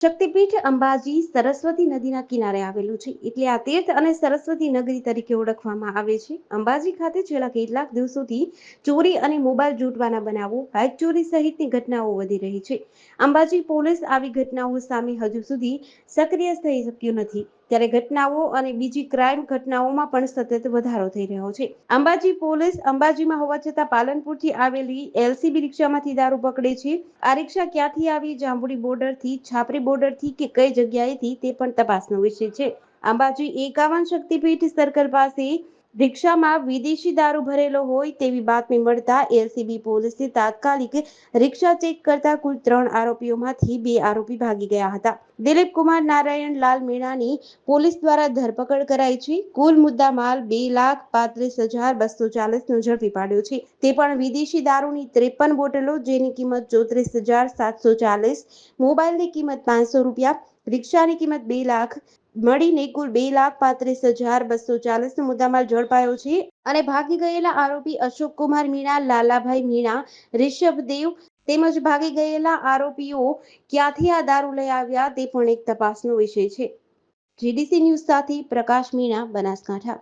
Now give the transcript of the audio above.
શક્તિપીઠ અંબાજી સરસ્વતી નદીના કિનારે આવેલું છે. એટલે આ તીર્થ અને સરસ્વતી નગરી તરીકે ઓળખવામાં આવે છે. અંબાજી ખાતે છેલ્લા કેટલાક દિવસોથી ચોરી અને મોબાઈલ લૂંટવાના બનાવો બાઇક ચોરી સહિતની ઘટનાઓ વધી રહી છે. અંબાજી પોલીસ આવી ઘટનાઓ સામે હજુ સુધી સક્રિય થઈ શક્યું નથી. ત્યારે ઘટનાઓ અને બીજી ક્રાઇમ ઘટનાઓમાં પણ સતત વધારો થઈ રહ્યો છે. અંબાજી પોલીસ અંબાજીમાં હોવા છતાં પાલનપુરથી આવેલી એલસીબી રિક્ષામાંથી દારૂ પકડે છે. આ રિક્ષા ક્યાંથી આવી? જાંબુડી બોર્ડરથી, છાપરી બોર્ડરથી કે કઈ જગ્યાએથી? તે પણ તપાસનો વિષય છે. અંબાજી એકાવન શક્તિપીઠ સર્કલ પાસે રિક્ષામાં વિદેશી દારૂ ભરેલો હોય તેવી બાતમી મળતા એલસીબી પોલીસે તાત્કાલિક રિક્ષા ચેક કરતા કુલ ત્રણ આરોપીઓમાંથી બે આરોપી ભાગી ગયા હતા. દિલીપ કુમાર નારાયણ લાલ મીણાની પોલીસ દ્વારા ધરપકડ કરાઈ છે. કુલ મુદ્દા માલ બે લાખ પાંત્રીસ હજાર બસો ચાલીસનો ઝડપી પાડ્યો છે. તે પણ વિદેશી દારૂની ત્રેપન બોટલો જેની કિંમત ચોત્રીસ હજાર સાતસો ચાલીસ, મોબાઈલની કિંમત પાંચસો રૂપિયા, રિક્ષાની કિંમત બે લાખ મળીને કુલ બે લાખ પાંત્રીસ હજાર બસો ચાલીસનો મુદ્દામાલ ઝડપાયો છે અને ભાગી ગયેલા આરોપી અશોક કુમાર મીણા, લાલાભાઈ મીણા રિષભદેવ તેમજ ભાગી ગયેલા આરોપીઓ ક્યાંથી આ દારૂ લઈ આવ્યા તે પણ એક તપાસનો વિષય છે. જીડીસી ન્યૂઝ સાથે પ્રકાશ મીણા, બનાસકાંઠા.